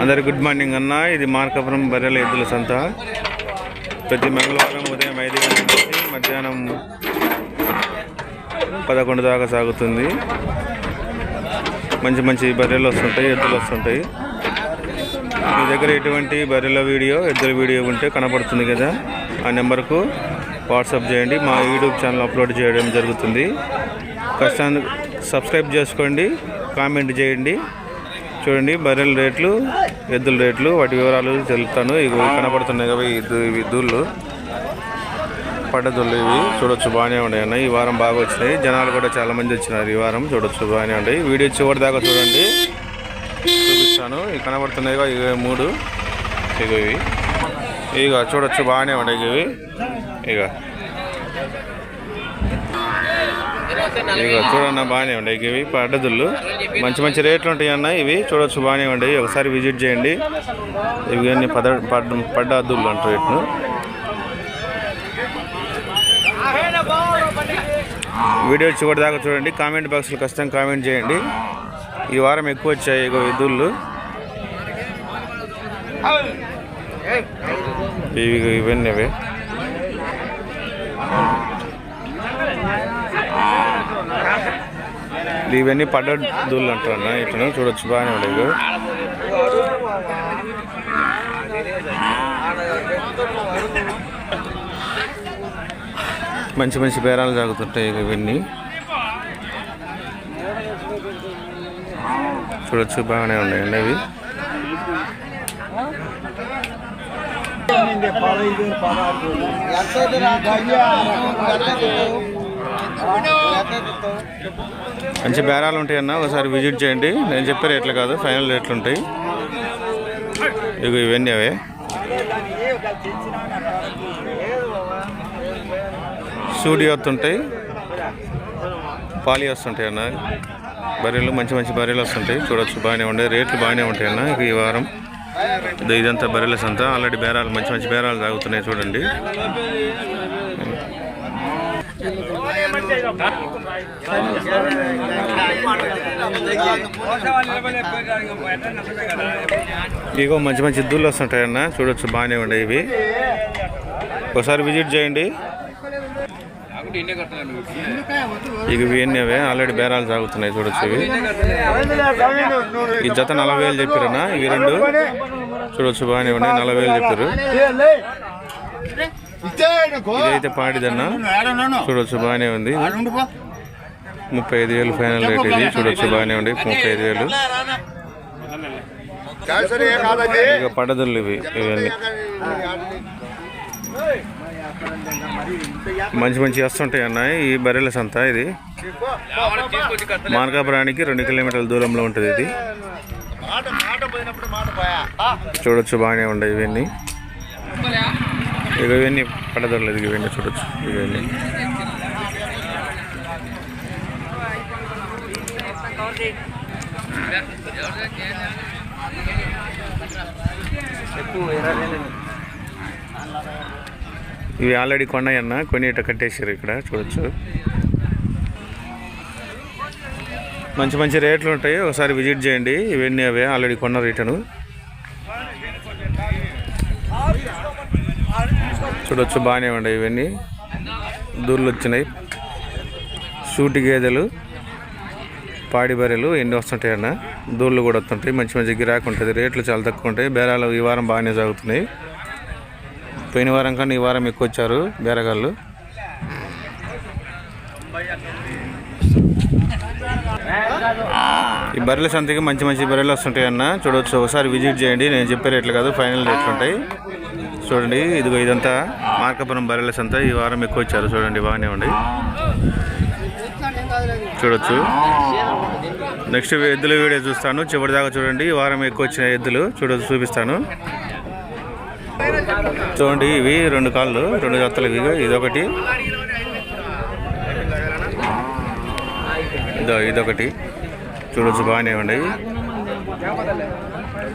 అందరి good morning అన్న. ఇది మార్కాపురం బర్రెల ఎద్దుల సంత. ప్రతి మంగళవారం ఉదయం ఐదు గంటల నుంచి మధ్యాహ్నం పదకొండు దాకా సాగుతుంది. మంచి మంచి బర్రెలు వస్తుంటాయి ఎద్దులు వస్తుంటాయి. మీ దగ్గర ఎటువంటి బర్రెల వీడియో ఎద్దుల వీడియో ఉంటే కనపడుతుంది కదా? ఆ నెంబర్కు వాట్సాప్ చేయండి. మా యూట్యూబ్ ఛానల్ అప్లోడ్ చేయడం జరుగుతుంది. కష్టాన్ని సబ్స్క్రైబ్ చేసుకోండి కామెంట్ చేయండి. చూడండి బర్రెల రేట్లు ఎద్దుల రేట్లు వాటి వివరాలు తెలుపుతాను. ఇవి కనపడుతున్నాయి కదా ఇవి దూళ్ళు. పడ్డదుళ్ళు ఇవి. చూడొచ్చు బాగానే ఉన్నాయి అన్న. ఈ వారం బాగా వచ్చినాయి. జనాలు కూడా చాలా మంది వచ్చినారు ఈ వారం. చూడొచ్చు బాగానే ఉన్నాయి. వీడియో చివరి దాకా చూడండి. చూపిస్తాను. ఇవి కనబడుతున్నాయి కదా, ఇవి మూడు. ఇగో ఇవి. ఇక చూడొచ్చు బాగానే ఉన్నాయి ఇవి. ఇక ఇవి చూడన్న బాగానే ఉన్నాయి. ఇవి పడ్డదుళ్ళు మంచి మంచి రేట్లు ఉంటాయి అన్న. ఇవి చూడొచ్చు బాగానే ఉన్నాయి. ఒకసారి విజిట్ చేయండి. ఇవి అన్ని పద పడ్డ పడ్డదుళ్ళు అంటారు వీటిను. వీడియో చివరి దాకా చూడండి. కామెంట్ బాక్స్లో ఖచ్చితంగా కామెంట్ చేయండి. ఈ వారం ఎక్కువ వచ్చాయి ఇగో ఎద్దుళ్ళు ఇవి ఇవన్నీ ఇవన్నీ పడ్డ దూళ్ళు అంటారు అన్న ఇట్లా చూడొచ్చు బాగానే ఉండేది. మంచి మంచి బేరాలు జరుగుతుంటాయి ఇవన్నీ. చూడొచ్చు బాగానే ఉన్నాయండి అవి మంచి బేరాలు ఉంటాయి అన్న. ఒకసారి విజిట్ చేయండి. నేను చెప్పే రేట్లు కాదు ఫైనల్ రేట్లు ఉంటాయి. ఇవి ఇవన్నీ అవే. సూడి వస్తుంటాయి పాలి వస్తుంటాయి అన్న. బర్రెలు మంచి మంచి బర్రెలు వస్తుంటాయి. చూడొచ్చు బాగానే ఉండే. రేట్లు బాగానే ఉంటాయి అన్న ఇక ఈ వారం. ఇదంతా బర్రెల సంత. ఆల్రెడీ బేరాలు మంచి మంచి బేరాలు తాగుతున్నాయి చూడండి. ఇగో మంచి మంచి ఎద్దులు వస్తుంటాయి అన్న చూడొచ్చు బాగానే ఉండే ఇవి. ఒకసారి విజిట్ చేయండి. ఇక ఇవన్నీ అవే? ఆల్రెడీ బేరాలు సాగుతున్నాయి చూడొచ్చు ఇవి. ఈ జత నలభై వేలు చెప్పారన్నా? ఇవి రెండు. చూడొచ్చు బాగానే ఉన్నాయి నలభై వేలు చెప్పారు ఇదైతే పాడిదన్న? చూడొచ్చు బాగానే ఉంది. ముప్పై ఐదు వేలు ఫైనల్ రేట్ ఇది. చూడొచ్చు బాగానే ఉంది. ముప్పై ఐదు వేలు ఇక పడదలు ఇవి ఇవన్నీ. మంచి మంచి వస్తుంటాయి అన్న ఈ బర్రెల సంత ఇది. మార్కాపురానికి రెండు కిలోమీటర్ల దూరంలో ఉంటుంది ఇది. చూడొచ్చు బాగానే ఉన్నాయి ఇవన్నీ. ఇక ఇవన్నీ పడదలేదు ఇవన్నీ చూడొచ్చు. ఇవన్నీ. ఇవి ఆల్రెడీ కొన్నాయన్న కొని ఇట కట్టేసారు ఇక్కడ చూడొచ్చు. మంచి మంచి రేట్లు ఉంటాయి ఒకసారి విజిట్ చేయండి. ఇవన్నీ అవే ఆల్రెడీ కొన్న రిటర్ను చూడొచ్చు బాగానే ఉన్నాయి ఇవన్నీ. దూర్లు వచ్చినాయి. సూటి గేదెలు పాడి బర్రెలు ఎన్ని వస్తుంటాయి అన్న? దూళ్ళు కూడా వస్తుంటాయి. మంచి మంచి గిరాకు ఉంటుంది. రేట్లు చాలా తక్కువ ఉంటాయి. బేరాలు ఈ వారం బాగానే సాగుతున్నాయి. పోయిన వారం కన్నా ఈ వారం ఎక్కువ వచ్చారు బేరగాళ్ళు. ఈ బర్రెల సంతకి మంచి మంచి బర్రెలు వస్తుంటాయి అన్న. చూడవచ్చు ఒకసారి విజిట్ చేయండి. నేను చెప్పే రేట్లు కాదు. ఫైనల్ రేట్లు ఉంటాయి. చూడండి ఇదిగో ఇదంతా మార్కాపురం బర్రెల సంత. ఈ వారం ఎక్కువ వచ్చారు. చూడండి బాగానే ఉండి చూడొచ్చు. నెక్స్ట్ ఎద్దుల వీడియో చూస్తాను. చివరి దాకా చూడండి. ఈ వారం ఎక్కువ వచ్చిన ఎద్దులు చూడొచ్చు చూపిస్తాను. చూడండి ఇవి రెండు కాళ్ళు రెండు జతలు ఇవి. ఇదొకటి. ఇదో ఇదొకటి. చూడొచ్చు బాగానే ఉన్నాయి.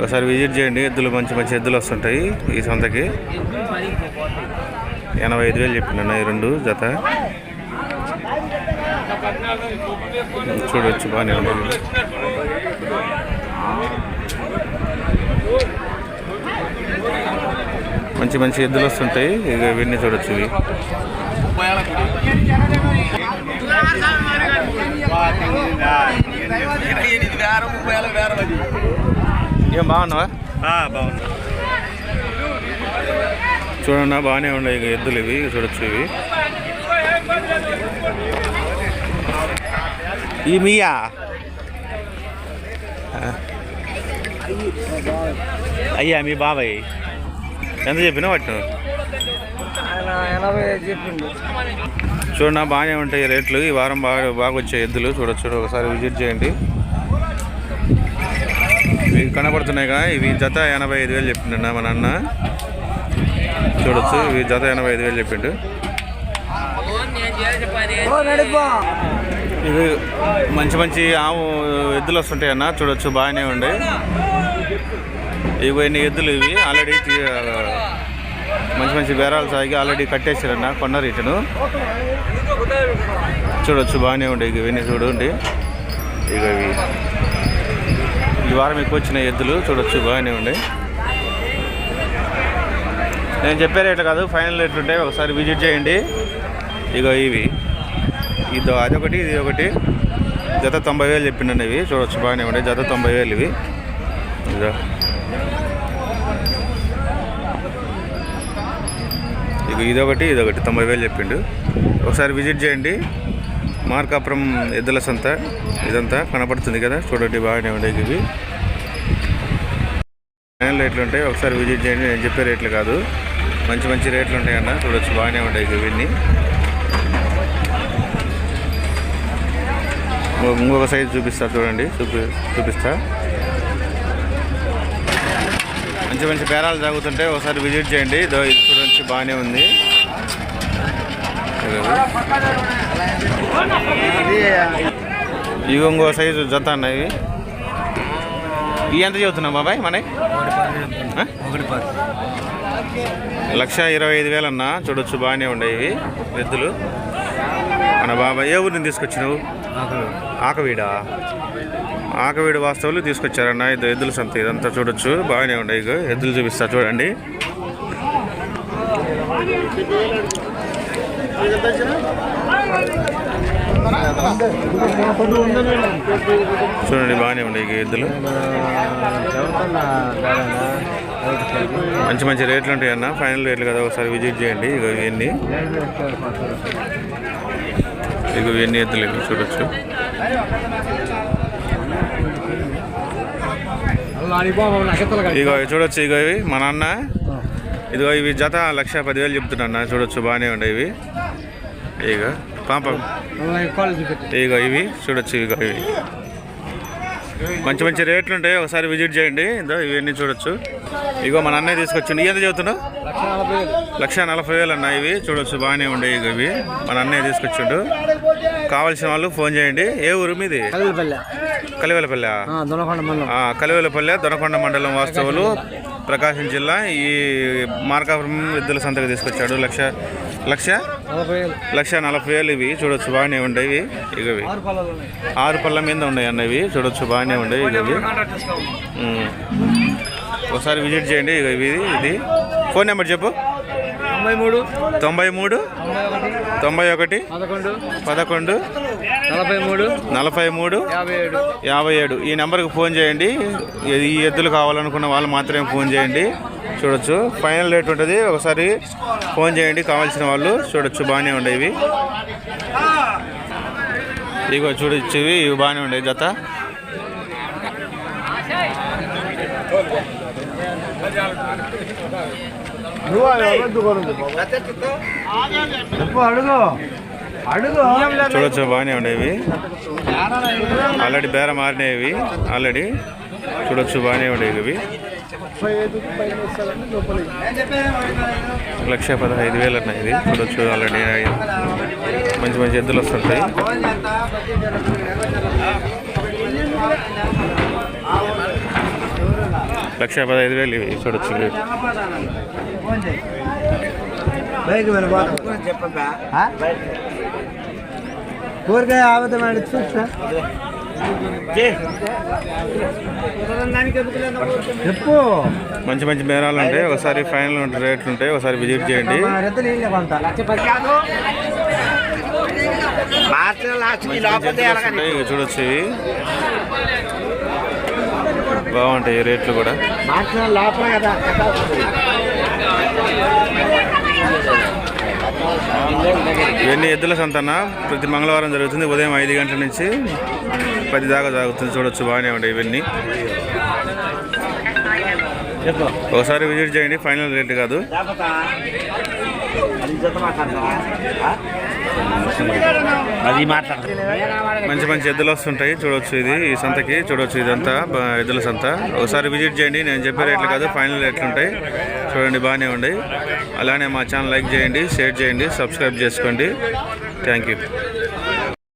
ఒకసారి విజిట్ చేయండి ఎద్దులు మంచి మంచి ఎద్దులు వస్తుంటాయి ఈ సంతకి ఎనభై ఐదు వేలు చెప్పిన ఈ రెండు జత చూడొచ్చు బాగానే నేను మంచి మంచి ఎద్దులు వస్తుంటాయి ఇక ఇవన్నీ చూడొచ్చు ఇవి ఏం బాగున్నావా? బాగుంది చూడన్నా బాగానే ఉన్నాయి ఇక ఎద్దులు ఇవి చూడొచ్చు ఇవి. ఈ మీయా. అయ్యా మీ బాబాయ్. ఎంత చెప్పినా చెప్పింది చూడన్నా బాగానే ఉంటాయి రేట్లు. ఈ వారం బాగా బాగా వచ్చాయి ఎద్దులు. చూడొచ్చు ఒకసారి విజిట్ చేయండి. కనబడుతున్నాయిగా ఇవి జత ఎనభై ఐదు వేలు చెప్పిండు మా నాన్న. చూడొచ్చు ఇవి జత ఎనభై ఐదు వేలు చెప్పిండు. ఇవి మంచి మంచి ఆవు ఎద్దులు వస్తుంటాయి అన్న చూడొచ్చు బాగానే ఉండే. ఇవి అన్ని ఎద్దులు ఇవి? ఆల్రెడీ మంచి మంచి బేరాలు సాగి ఆల్రెడీ కట్టేసారన్న కొన్నారు ఇటును చూడొచ్చు బాగానే ఉండే ఇక ఇవన్నీ చూడండి ఇక ఇవి. ఈ వారం ఎక్కువ వచ్చిన ఎద్దులు. చూడొచ్చు బాగానే ఉండే. నేను చెప్పే రేట్లు కాదు ఫైనల్ రేట్లు ఉంటాయి. ఒకసారి విజిట్ చేయండి. ఇగో ఇవి. ఇది అదొకటి ఇది ఒకటి. జత తొంభై వేలు చెప్పిండండి ఇవి. చూడొచ్చు బాగానే ఉండే. జత తొంభై వేలు ఇవి. ఇదో. ఇక ఇదొకటి ఇదొకటి. తొంభై వేలు చెప్పిండు. ఒకసారి విజిట్ చేయండి. మార్కాపురం ఎద్దుల సంత ఇదంతా కనపడుతుంది కదా? చూడండి బాగానే ఉండే ఇవి. ఫైనల్ రేట్లు ఉంటాయి. ఒకసారి విజిట్ చేయండి. నేను చెప్పే రేట్లు కాదు. మంచి మంచి రేట్లు ఉంటాయి అన్న. చూడొచ్చు. బాగానే ఉంటాయి ఇవన్నీ. ఇంకొక సైజు చూపిస్తా చూడండి. చూపి చూపిస్తా. మంచి మంచి బేరాలు జరుగుతుంటే ఒకసారి విజిట్ చేయండి. ఇదో ఇది చూడండి బాగానే ఉంది. ఇవి ఇంకో సైజు జత అన్నవి ఇవి ఎంత చదువుతున్నావు బాబాయ్ మనకి లక్ష ఇరవై ఐదు వేలు అన్న. చూడొచ్చు బాగానే ఉండేవి ఇవి ఎద్దులు. మన బాబాయ్ ఏ ఊరిని తీసుకొచ్చినావు? ఆకవీడా? ఆకవీడు వాస్తవులు తీసుకొచ్చారన్న ఇది ఎద్దుల సంత. ఇదంతా చూడొచ్చు బాగానే ఉన్నాయి ఎద్దులు చూపిస్తా చూడండి. చూడండి బాగానే ఉన్నాయి ఇక ఎద్దులు మంచి మంచి రేట్లు ఉంటాయి అన్న. ఫైనల్ రేట్లు కదా ఒకసారి విజిట్ చేయండి. ఇక ఇవన్నీ. ఇక ఇవన్నీ ఎద్దులు ఇవి చూడొచ్చు. ఇగో చూడొచ్చు ఇగో ఇవి. మా నాన్న. ఇదిగో ఇవి జత లక్ష పదివేలు చెప్తున్నా చూడొచ్చు బాగానే ఉండేవి ఇవి. ఇక పాప. ఇగో ఇవి చూడొచ్చు ఇగో ఇవి. మంచి మంచి రేట్లు ఉంటాయి ఒకసారి విజిట్ చేయండి. ఇదో ఇవన్నీ చూడొచ్చు. ఇగో మా నాన్న తీసుకొచ్చిండు. ఎంత చెబుతున్నావు లక్ష నలభై వేలు అన్న ఇవి. చూడొచ్చు బాగానే ఉండే ఇక ఇవి. మన అన్నయ్య తీసుకొచ్చిండు. కావాల్సిన వాళ్ళు ఫోన్ చేయండి. ఏ ఊరు మీది? కలివెలపల్లె. దొనకొండ మండలం. ఆ, కలివెలపల్లె దొనకొండ మండలం వాస్తవులు. ప్రకాశం జిల్లా ఈ మార్కాపురం ఎద్దుల సంతకు తీసుకొచ్చాడు. లక్ష లక్ష? లక్ష నలభై వేలు ఇవి. చూడొచ్చు బాగానే ఉండేవి ఇవి. ఆరు పళ్ళలో ఆరు పళ్ళ మీద ఉన్నాయి అన్న ఇవి. చూడొచ్చు బాగానే ఉండేవి ఉమ్. ఒకసారి విజిట్ చేయండి ఇక ఇవి ఇది. ఫోన్ నెంబర్ చెప్పు. తొంభై మూడు? తొంభై మూడు? తొంభై ఒకటి? పదకొండు. పదకొండు? నలభై మూడు. నలభై మూడు? యాభై ఏడు. యాభై ఏడు. ఈ నెంబర్కి ఫోన్ చేయండి. ఈ ఎద్దులు కావాలనుకున్న వాళ్ళు మాత్రమే ఫోన్ చేయండి. చూడొచ్చు. ఫైనల్ రేట్ ఉంటుంది. ఒకసారి ఫోన్ చేయండి. కావాల్సిన వాళ్ళు చూడొచ్చు. బాగానే ఉండేవి ఇగో చూడొచ్చు ఇవి ఇవి బాగానే ఉండేవి జత. అడుగు అడుగు చూడొచ్చు బాగానే ఉండేవి. ఆల్రెడీ బేర మారినవి ఆల్రెడీ. చూడొచ్చు బాగానే ఉండేవి. ఇవి లక్ష పదహైదు వేలు అన్న ఇది. చూడొచ్చు ఆల్రెడీ మంచి మంచి ఎద్దులు వస్తుంటాయి. లక్ష పదహైదు వేలు ఇవి చూడొచ్చు. కూరగాయ చూసిన? చెప్పు. మంచి మంచి బేరాలు ఉంటాయి. ఒకసారి ఫైనల్ రేట్లు ఉంటాయి. ఒకసారి విజిట్ చేయండి. చూడొచ్చు ఇవి. బాగుంటాయి రేట్లు కూడా. ఇవన్నీ ఎద్దుల సంతన? ప్రతి మంగళవారం జరుగుతుంది. ఉదయం ఐదు గంటల నుంచి పది దాకా జరుగుతుంది. చూడొచ్చు బాగానే ఉంటాయి ఇవన్నీ. ఒకసారి విజిట్ చేయండి. ఫైనల్ రేట్ కాదు. అది మంచి మంచి ఎద్దులు వస్తుంటాయి. చూడొచ్చు ఇది ఈ సంతకి. చూడొచ్చు ఇదంతా ఎద్దుల సంత. ఒకసారి విజిట్ చేయండి. నేను చెప్పే రేట్లు కాదు ఫైనల్ రేట్లు ఉంటాయి. చూడండి బాగానే ఉంది. అలానే మా ఛానల్ లైక్ చేయండి షేర్ చేయండి సబ్స్క్రైబ్ చేసుకోండి. Thank you.